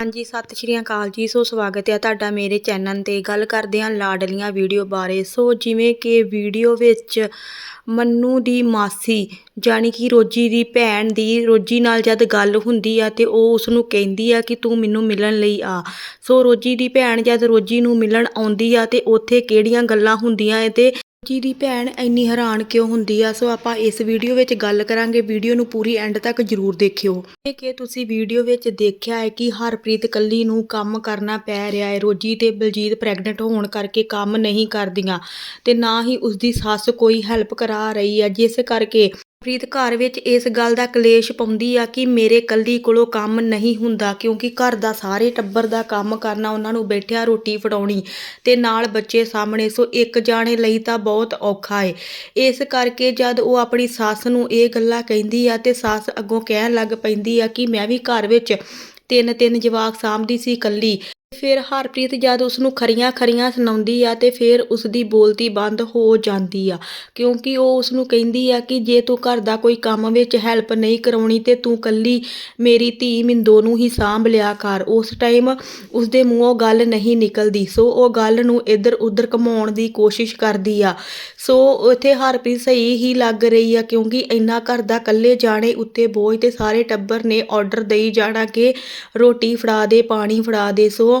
ਹਾਂਜੀ, ਸਤਿ ਸ਼੍ਰੀ ਅਕਾਲ ਜੀ, ਸੋ ਸਵਾਗਤ ਹੈ ਤੁਹਾਡਾ ਮੇਰੇ ਚੈਨਲ ਤੇ। ਗੱਲ ਕਰਦੇ ਹਾਂ ਲਾਡਲੀਆਂ ਵੀਡੀਓ ਬਾਰੇ। ਸੋ ਜਿਵੇਂ ਕਿ ਵੀਡੀਓ ਵਿੱਚ ਮੰਨੂ ਦੀ ਮਾਸੀ, ਜਾਣੀ ਕਿ ਰੋਜੀ ਦੀ ਭੈਣ ਦੀ ਰੋਜੀ ਨਾਲ ਜਦ ਗੱਲ ਹੁੰਦੀ ਆ ਤੇ ਉਹ ਉਸ ਨੂੰ ਕਹਿੰਦੀ ਆ ਕਿ ਤੂੰ ਮੈਨੂੰ ਮਿਲਣ ਲਈ ਆ। ਸੋ ਰੋਜੀ ਦੀ ਭੈਣ ਜਦ ਰੋਜੀ ਨੂੰ ਮਿਲਣ ਆਉਂਦੀ ਆ ਤੇ ਉੱਥੇ ਕਿਹੜੀਆਂ ਗੱਲਾਂ ਹੁੰਦੀਆਂ ਏ ਤੇ ਰੋਜੀ ਦੀ ਭੈਣ ਇੰਨੀ ਹੈਰਾਨ ਕਿਉਂ ਹੁੰਦੀ ਆ? ਸੋ ਆਪਾਂ ਇਸ ਵੀਡੀਓ ਵਿੱਚ ਗੱਲ ਕਰਾਂਗੇ। ਵੀਡੀਓ ਨੂੰ ਪੂਰੀ ਐਂਡ ਤੱਕ ਜਰੂਰ ਦੇਖਿਓ। ਇਹ ਕਿ ਤੁਸੀਂ ਵੀਡੀਓ ਵਿੱਚ ਦੇਖਿਆ ਹੈ ਕਿ ਹਰਪ੍ਰੀਤ ਕੱਲੀ ਨੂੰ ਕੰਮ ਕਰਨਾ ਪੈ ਰਿਹਾ ਹੈ। ਰੋਜੀ ਤੇ ਬਲਜੀਤ ਪ੍ਰੈਗਨੈਂਟ ਹੋਣ ਕਰਕੇ ਕੰਮ ਨਹੀਂ ਕਰਦੀਆਂ ਤੇ ਨਾ ਹੀ ਉਸਦੀ ਸੱਸ ਕੋਈ ਹੈਲਪ ਕਰਾ ਰਹੀ ਹੈ, ਜਿਸ ਕਰਕੇ ਪ੍ਰੀਤ ਘਰ ਵਿੱਚ ਇਸ ਗੱਲ ਦਾ ਕਲੇਸ਼ ਪਾਉਂਦੀ ਆ ਕਿ ਮੇਰੇ ਕੱਲੀ ਕੋਲੋਂ ਕੰਮ ਨਹੀਂ ਹੁੰਦਾ, ਕਿਉਂਕਿ ਘਰ ਦਾ ਸਾਰੇ ਟੱਬਰ ਦਾ ਕੰਮ ਕਰਨਾ, ਉਹਨਾਂ ਨੂੰ ਬੈਠਿਆ ਰੋਟੀ ਫੜਾਉਣੀ ਤੇ ਨਾਲ ਬੱਚੇ ਸਾਹਮਣੇ, ਸੋ ਇੱਕ ਜਾਣੇ ਲਈ ਤਾਂ ਬਹੁਤ ਔਖਾ ਏ। ਇਸ ਕਰਕੇ ਜਦ ਉਹ ਆਪਣੀ ਸੱਸ ਨੂੰ ਇਹ ਗੱਲਾਂ ਕਹਿੰਦੀ ਆ ਤੇ ਸੱਸ ਅੱਗੋਂ ਕਹਿਣ ਲੱਗ ਪੈਂਦੀ ਆ ਕਿ ਮੈਂ ਵੀ ਘਰ ਵਿੱਚ ਤਿੰਨ ਤਿੰਨ ਜਵਾਕ ਸਾਂਭਦੀ ਸੀ ਇਕੱਲੀ ਫਿਰ ਹਰਪ੍ਰੀਤ ਜਦ ਉਸ ਨੂੰ ਖਰੀਆਂ ਖਰੀਆਂ ਸੁਣਾਉਂਦੀ ਆ ਤੇ ਫਿਰ ਉਸ ਦੀ ਬੋਲਤੀ ਬੰਦ ਹੋ ਜਾਂਦੀ ਆ, ਕਿਉਂਕਿ ਉਹ ਉਸ ਨੂੰ ਕਹਿੰਦੀ ਆ ਕਿ ਜੇ ਤੂੰ ਘਰ ਦਾ ਕੋਈ ਕੰਮ ਵਿੱਚ ਹੈਲਪ ਨਹੀਂ ਕਰਾਉਣੀ ਤੇ ਤੂੰ ਕੱਲੀ ਮੇਰੀ ਧੀ ਮਿੰਦੋ ਨੂੰ ਹੀ ਸਾਂਭ ਲਿਆ ਕਰ। ਉਸ ਟਾਈਮ ਉਸ ਦੇ ਮੂੰਹੋਂ ਗੱਲ ਨਹੀਂ ਨਿਕਲਦੀ, ਸੋ ਉਹ ਗੱਲ ਨੂੰ ਇੱਧਰ ਉੱਧਰ ਘਮਾਉਣ ਦੀ ਕੋਸ਼ਿਸ਼ ਕਰਦੀ ਆ। ਸੋ ਉੱਥੇ ਹਰਪ੍ਰੀਤ ਸਹੀ ਹੀ ਲੱਗ ਰਹੀ ਆ, ਕਿਉਂਕਿ ਇੰਨਾ ਘਰ ਦਾ ਇਕੱਲੇ ਜਾਣੇ ਉੱਤੇ ਬੋਝ ਤੇ ਸਾਰੇ ਟੱਬਰ ਨੇ ਆਰਡਰ ਦੇਈ ਜਾਣਾ ਕਿ ਰੋਟੀ ਫੜਾ ਦੇ, ਪਾਣੀ ਫੜਾ ਦੇ। ਸੋ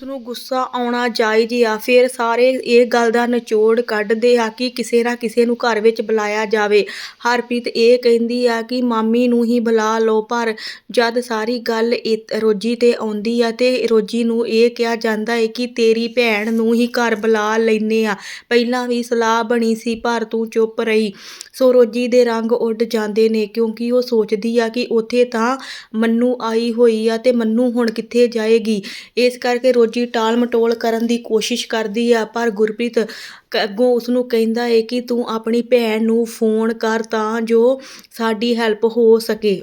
ਉਸਨੂੰ ਗੁੱਸਾ ਆਉਣਾ ਜਾਇਜ਼ ਆ। ਫਿਰ ਸਾਰੇ ਇਹ ਗੱਲ ਦਾ ਨਿਚੋੜ ਕੱਢਦੇ ਆ ਕਿ ਕਿਸੇ ਨਾ ਕਿਸੇ ਨੂੰ ਘਰ ਵਿੱਚ ਬੁਲਾਇਆ ਜਾਵੇ। ਹਰਪ੍ਰੀਤ ਇਹ ਕਹਿੰਦੀ ਆ ਕਿ ਮਾਮੀ ਨੂੰ ਹੀ ਬੁਲਾ ਲਓ, ਪਰ ਜਦ ਸਾਰੀ ਗੱਲ ਇ ਰੋਜੀ ਤੇ ਆਉਂਦੀ ਆ ਤੇ ਰੋਜੀ ਨੂੰ ਇਹ ਕਿਹਾ ਜਾਂਦਾ ਹੈ ਕਿ ਤੇਰੀ ਭੈਣ ਨੂੰ ਹੀ ਘਰ ਬੁਲਾ ਲੈਨੇ ਆ। ਪਹਿਲਾਂ ਵੀ ਸਲਾਹ ਬਣੀ ਸੀ, ਪਰ ਤੂੰ ਚੁੱਪ ਰਹੀ। ਸੋ ਰੋਜੀ ਦੇ ਰੰਗ ਉੱਡ ਜਾਂਦੇ ਨੇ, ਕਿਉਂਕਿ ਉਹ ਸੋਚਦੀ ਆ ਕਿ ਉੱਥੇ ਤਾਂ ਮੰਨੂ ਆਈ ਹੋਈ ਆ ਤੇ ਮੰਨੂ ਹੁਣ ਕਿੱਥੇ ਜਾਏਗੀ। ਇਸ ਕਰਕੇ ਰੋਜੀ ਟਾਲ ਮਟੋਲ ਕਰਨ ਦੀ ਕੋਸ਼ਿਸ਼ ਕਰਦੀ ਆ, ਪਰ ਗੁਰਪ੍ਰੀਤ ਅੱਗੋਂ ਉਸ ਨੂੰ ਕਹਿੰਦਾ ਏ ਕਿ ਤੂੰ ਆਪਣੀ ਭੈਣ ਨੂੰ ਫੋਨ ਕਰ ਤਾਂ ਜੋ ਸਾਡੀ ਹੈਲਪ ਹੋ ਸਕੇ।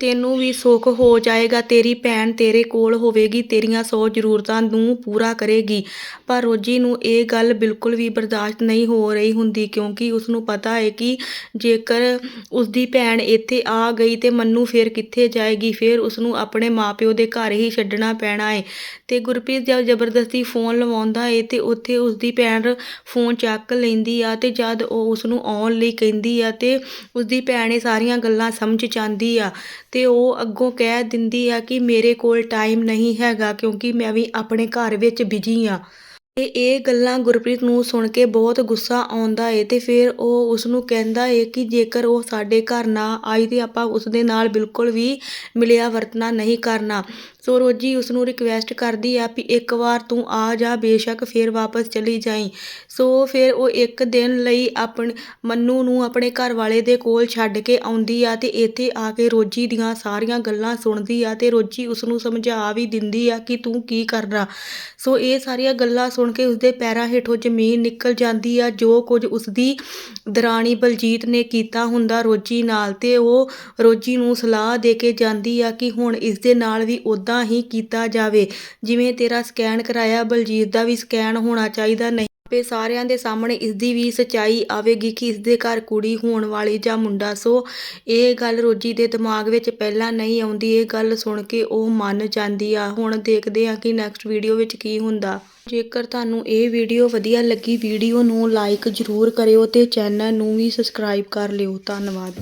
ਤੈਨੂੰ ਵੀ ਸੁੱਖ ਹੋ ਜਾਏਗਾ, ਤੇਰੀ ਭੈਣ ਤੇਰੇ ਕੋਲ ਹੋਵੇਗੀ, ਤੇਰੀਆਂ ਸੌ ਜ਼ਰੂਰਤਾਂ ਨੂੰ ਪੂਰਾ ਕਰੇਗੀ। ਪਰ ਰੋਜੀ ਨੂੰ ਇਹ ਗੱਲ ਬਿਲਕੁਲ ਵੀ ਬਰਦਾਸ਼ਤ ਨਹੀਂ ਹੋ ਰਹੀ ਹੁੰਦੀ, ਕਿਉਂਕਿ ਉਸ ਨੂੰ ਪਤਾ ਹੈ ਕਿ ਜੇਕਰ ਉਸ ਦੀ ਭੈਣ ਇੱਥੇ ਆ ਗਈ ਤੇ ਮੰਨੂ ਫਿਰ ਕਿੱਥੇ ਜਾਏਗੀ, ਫਿਰ ਉਸ ਨੂੰ ਆਪਣੇ ਮਾਪਿਓ ਦੇ ਘਰ ਹੀ ਛੱਡਣਾ ਪੈਣਾ ਹੈ। ਤੇ ਗੁਰਪ੍ਰੀਤ ਜਦ ਜ਼ਬਰਦਸਤੀ ਫੋਨ ਲਵਾਉਂਦਾ ਏ ਤੇ ਉੱਥੇ ਉਸ ਦੀ ਭੈਣ ਫੋਨ ਚੱਕ ਲੈਂਦੀ ਆ ਤੇ ਜਦ ਉਹ ਉਸ ਨੂੰ ਆਉਣ ਲਈ ਕਹਿੰਦੀ ਆ ਤੇ ਉਸ ਦੀ ਭੈਣ ਇਹ ਸਾਰੀਆਂ ਗੱਲਾਂ ਸਮਝ ਜਾਂਦੀ ਆ। ਅਤੇ ਉਹ ਅੱਗੋਂ ਕਹਿ ਦਿੰਦੀ ਆ ਕਿ ਮੇਰੇ ਕੋਲ ਟਾਈਮ ਨਹੀਂ ਹੈਗਾ ਕਿਉਂਕਿ ਮੈਂ ਵੀ ਆਪਣੇ ਘਰ ਵਿੱਚ ਬਿਜ਼ੀ ਹਾਂ ਤੇ ਇਹ ਗੱਲਾਂ ਗੁਰਪ੍ਰੀਤ ਨੂੰ ਸੁਣ ਕੇ ਬਹੁਤ ਗੁੱਸਾ ਆਉਂਦਾ ਏ ਤੇ ਫਿਰ ਉਹ ਉਸ ਨੂੰ ਕਹਿੰਦਾ ਏ ਕਿ ਜੇਕਰ ਉਹ ਸਾਡੇ ਘਰ ਨਾ ਆਈ ਤੇ ਆਪਾਂ ਉਸ ਦੇ ਨਾਲ ਬਿਲਕੁਲ ਵੀ ਮਿਲਿਆ ਵਰਤਣਾ ਨਹੀਂ ਕਰਨਾ। ਸੋ ਰੋਜੀ ਉਸ ਨੂੰ ਰਿਕਵੈਸਟ ਕਰਦੀ ਆ ਵੀ ਇੱਕ ਵਾਰ ਤੂੰ ਆ ਜਾ, ਬੇਸ਼ੱਕ ਫਿਰ ਵਾਪਸ ਚਲੀ ਜਾਈ। ਸੋ ਫਿਰ ਉਹ ਇੱਕ ਦਿਨ ਲਈ ਆਪਣ ਮੰਨੂ ਨੂੰ ਆਪਣੇ ਘਰ ਵਾਲੇ ਦੇ ਕੋਲ ਛੱਡ ਕੇ ਆਉਂਦੀ ਆ ਤੇ ਇੱਥੇ ਆ ਕੇ ਰੋਜੀ ਦੀਆਂ ਸਾਰੀਆਂ ਗੱਲਾਂ ਸੁਣਦੀ ਆ ਤੇ ਰੋਜੀ ਉਸ ਨੂੰ ਸਮਝਾ ਵੀ ਦਿੰਦੀ ਆ ਕਿ ਤੂੰ ਕੀ ਕਰਨਾ। ਸੋ ਇਹ ਸਾਰੀਆਂ ਗੱਲਾਂ ਸੁਣ ਕੇ ਉਸਦੇ ਪੈਰਾਂ ਹੇਠੋਂ ਜ਼ਮੀਨ ਨਿਕਲ ਜਾਂਦੀ ਆ, ਜੋ ਕੁਝ ਉਸਦੀ ਦਰਾਣੀ ਬਲਜੀਤ ਨੇ ਕੀਤਾ ਹੁੰਦਾ ਰੋਜੀ ਨਾਲ ਤੇ ਉਹ ਰੋਜੀ ਨੂੰ ਸਲਾਹ ਦੇ ਕੇ ਜਾਂਦੀ ਆ ਕਿ ਹੁਣ ਇਸ ਦੇ ਨਾਲ ਵੀ ਉਦਾਂ ਹੀ ਕੀਤਾ ਜਾਵੇ। ਜਿਵੇਂ ਤੇਰਾ ਸਕੈਨ ਕਰਾਇਆ, ਬਲਜੀਤ ਦਾ ਵੀ ਸਕੈਨ ਹੋਣਾ ਚਾਹੀਦਾ, ਨਹੀਂ ਆਪੇ ਸਾਰਿਆਂ ਦੇ ਸਾਹਮਣੇ ਇਸ ਦੀ ਵੀ ਸਚਾਈ ਆਵੇਗੀ ਕਿ ਇਸ ਦੇ ਘਰ ਕੁੜੀ ਹੋਣ ਵਾਲੀ ਜਾਂ ਮੁੰਡਾ। ਸੋ ਇਹ ਗੱਲ ਰੋਜੀ ਦੇ ਦਿਮਾਗ ਵਿੱਚ ਪਹਿਲਾਂ ਨਹੀਂ ਆਉਂਦੀ। ਇਹ ਗੱਲ ਸੁਣ ਕੇ ਉਹ ਮੰਨ ਜਾਂਦੀ ਆ। ਹੁਣ ਦੇਖਦੇ ਆ ਕਿ ਨੈਕਸਟ ਵੀਡੀਓ ਵਿੱਚ ਕੀ ਹੁੰਦਾ। ਜੇਕਰ ਤੁਹਾਨੂੰ ਇਹ ਵੀਡੀਓ ਵਧੀਆ ਲੱਗੀ ਵੀਡੀਓ ਨੂੰ ਲਾਈਕ ਜ਼ਰੂਰ ਕਰਿਓ ਤੇ ਚੈਨਲ ਨੂੰ ਵੀ ਸਬਸਕ੍ਰਾਈਬ ਕਰ ਲਿਓ। ਧੰਨਵਾਦ।